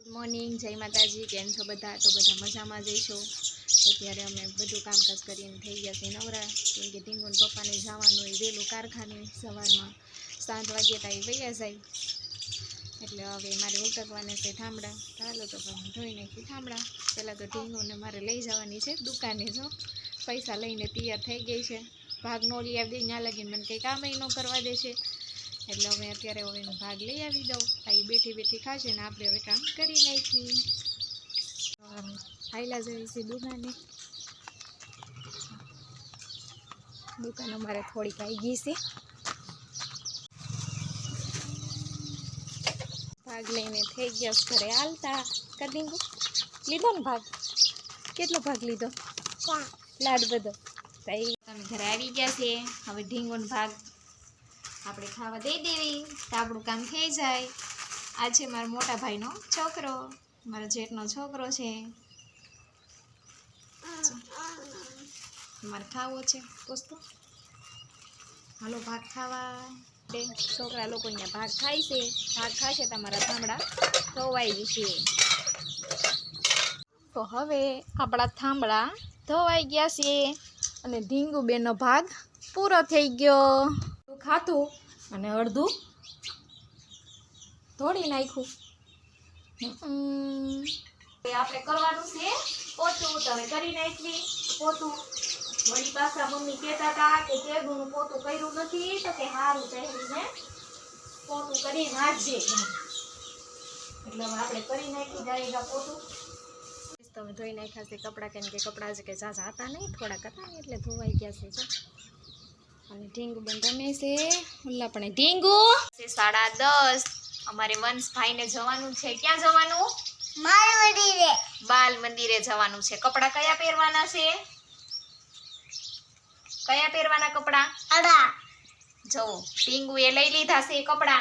Good morning જય માતાજી, કેમ છો બધા? તો બધા મજામાં જઈશો તો ત્યારે અમે બધું કામકાજ કરીને થઈ ગયા છે નવરા, કેમ કે ધીંગુન પપ્પાને જવાનું હોય, વહેલું કારખાને સવારમાં સાત વાગે ત્યાં વૈયા જાય. એટલે હવે મારે ઉટકવાના છે થાંભળા ચાલો તો પણ ધોઈ નાખી થાંભળા પહેલાં તો ઢીંગુને મારે લઈ જવાની છે દુકાને જો. પૈસા લઈને તૈયાર થઈ ગઈ છે. ભાગ નો લઈ આવી દે ત્યાં લગીને મને કંઈ કામ ન કરવા દેશે. એટલે હવે અત્યારે હવે એનો ભાગ લઈ આવી દઉં. આ બેઠી બેઠી ખાશે ને આપણે હવે કામ કરી નાખી હાઈલા જવી છે દુકાને. દુકાન અમારે થોડીક આવી ગઈ છે. ભાગ લઈને થઈ ગયા ઘરે. હાલતા કરી લીધો ને ભાગ? કેટલો ભાગ લીધો? લાડ બધો. તમે ઘરે આવી ગયા છે. હવે ઢીંગોનો ભાગ આપણે ખાવા દઈ દેવી, તો આપણું કામ થઈ જાય. આ છે મારા મોટા ભાઈનો છોકરો, મારા જેઠનો છોકરો છે. મારે ખાવો છે દોસ્તો હાલો ભાગ ખાવા તે છોકરા લોકો અહીંયા ભાગ ખાય છે. ભાગ ખાશે તમારા થાંભળા ધોવાઈ જશે. તો હવે આપણા થાંભળા ધોવાઈ ગયા છે અને ધીંગુબેનનો ભાગ પૂરો થઈ ગયો. ખાતું અને અડધું ધોળી નાખ્યું. આપણે કરવાનું છે પોતું. તમે કરી નાખી પોતું. વળી પાછા મમ્મી કહેતા હતા કે કેગુનું પોતું કર્યું નથી તો કે સારું પહેરીને પોતું કરી નાખજે. એટલે આપણે કરી નાખી ડાયરેક્ટ પોતું. તમે ધોઈ નાખ્યા છે કપડાં કેમ કે કપડાં જ કે ઝાઝા હતા નહીં થોડાક હતા ને એટલે ધોવાઈ ગયા છે. અને ઢીંગુ બેન રમે છે. ઉલ્લા પણ ઢીંગુ. સાડા દસ. અમારે વંશભાઈને જવાનું છે. ક્યાં જવાનું? બાલ મંદિરે જવાનું છે. કપડા કયા પહેરવાના છે? કયા પહેરવાના કપડાં? જુઓ ટીંગુ એ લઈ લીધા છે કપડા.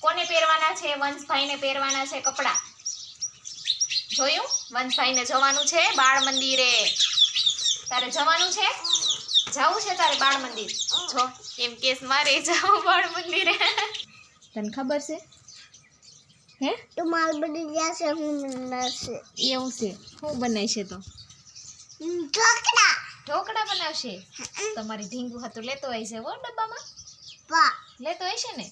કોને પહેરવાના છે? વંશભાઈને પહેરવાના છે કપડા. જોયું? વંશભાઈને જવાનું છે બાળ મંદિરે તારે જવાનું છે? જવું છે તારે બાળ મંદિર? જો એમ કેસ મારે જાવું બાળ મંદિરે. તને ખબર છે? હે? એવું છે? હું બનાવશે તો? ઢોકળા. બનાવશે? તમારી ઢીંગુ હતું લેતો હોય છે હો ડબ્બામાં? લેતો આવી છે ને?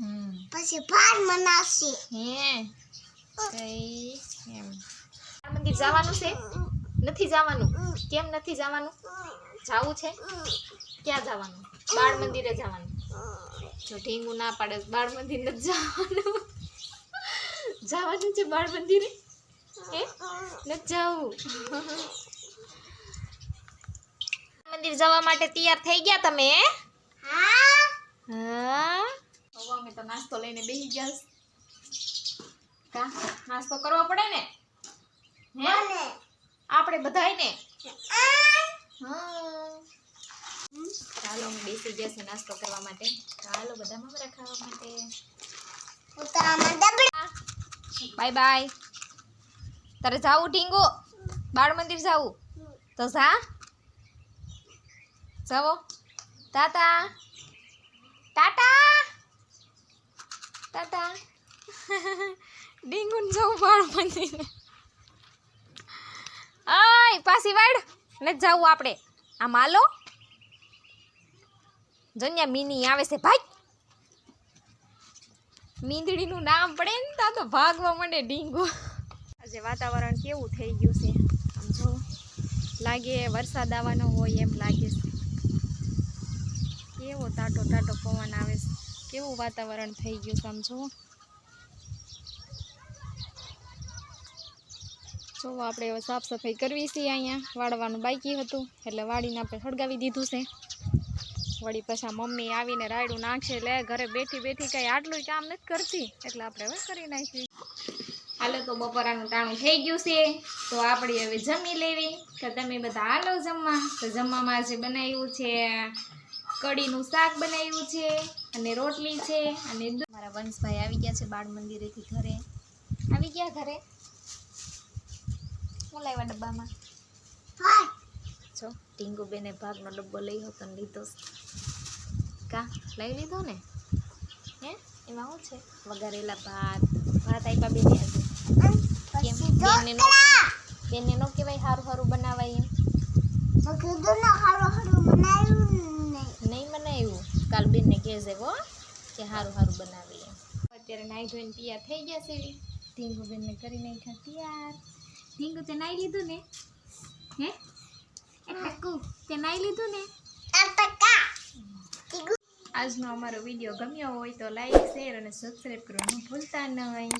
હમ. પછી ભાર મનાવશે હે. કઈ એમ. બાળ મંદિર જવાનું છે? નથી જવાનું? કેમ નથી જવાનું? જાવું છે? ક્યાં જવાનું? બાળ મંદિરે જવાનું. જો ઢીંગુ ના પાડે બાળ મંદિર નથી જવાનું. જવાનું છે બાળ મંદિરે? એ નથી જવું. મંદિર જવા માટે તૈયાર થઈ ગયા તમે? હા? હા અમે તો નાસ્તો લઈને બેસી ગયા કા? નાસ્તો કરવો પડે ને? હે? આપણે બધાય ને ચાલો હું બેસી છે નાસ્તો કરવા માટે. ચાલો બધા મમરા ખાવા માટે. Bye bye. તારે જાવું ઢીંગુ? બાળ મંદિર જાવું? તો જા. જાવો. ટાટા ટાટા ટાટા ઢીંગુન જવું બાળ મંદિરે આય ને જાવું આપણે. આ માલો જન્યા મિની આવે છે ભાઈ. મીંદડીનું નામ પડે ને તા તો ભાગવા માંડે ડીંગુ. આજે વાતાવરણ કેવું થઈ ગયું છે? આમ જો, લાગે વરસાદ આવવાનો હોય એમ લાગે છે. કેવો ટાટો ટાટો પવન આવે છે? કેવું વાતાવરણ થઈ ગયું છે આમ જો આપણે સાફ સફાઈ કરવી છે અહીંયા. વાળવાનું બાકી હતું, એટલે વાળીને આપણે સળગાવી દીધું છે. વળી પછી મમ્મી આવીને રાયડું નાખશે, લે, ઘરે બેઠી બેઠી કઈ આટલું કામ નથી કરતી. એટલે આપણે હવે કરી નાખીએ. હાલો, તો બપોરાનું ટાણું થઈ ગયું છે. તો આપણે હવે જમી લેવી. તો તમે બધા હાલો જમવા. તો જમવામાં આજે બનાવ્યું છે કઢીનું શાક બનાવ્યું છે અને રોટલી છે અને મારા વંશભાઈ આવી ગયા છે બાળ મંદિરેથી ઘરે. આવી ગયા ઘરે? હું લાવ્યા ડબ્બામાં? જો ટીંગુબેને ભાગનો ડબ્બો લઈ હતો ને લીધો કા લઈ લીધો ને? હે? એમાં શું છે? વઘારેલા ભાત. ભાત આપ્યા બે આજે. બેને નો નો કહેવાય સારું સારું બનાવાય એમ. નહીં. બનાવ્યું? કાલ બેનને કહેજે હો કે સારું સારું બનાવીએ. અત્યારે નાહી ધોઈને તૈયાર થઈ ગયા છે. ઢીંગુ બેનને કરી નાખ્યા તૈયાર. ઢીંગુ તે નાહી લીધું ને? હે? ટકુ તે નાહી લીધું ને? આજનો અમારો વીડિયો ગમ્યો હોય તો લાઈક શેર અને સબસ્ક્રાઈબ કરવાનું ભૂલતા નહીં.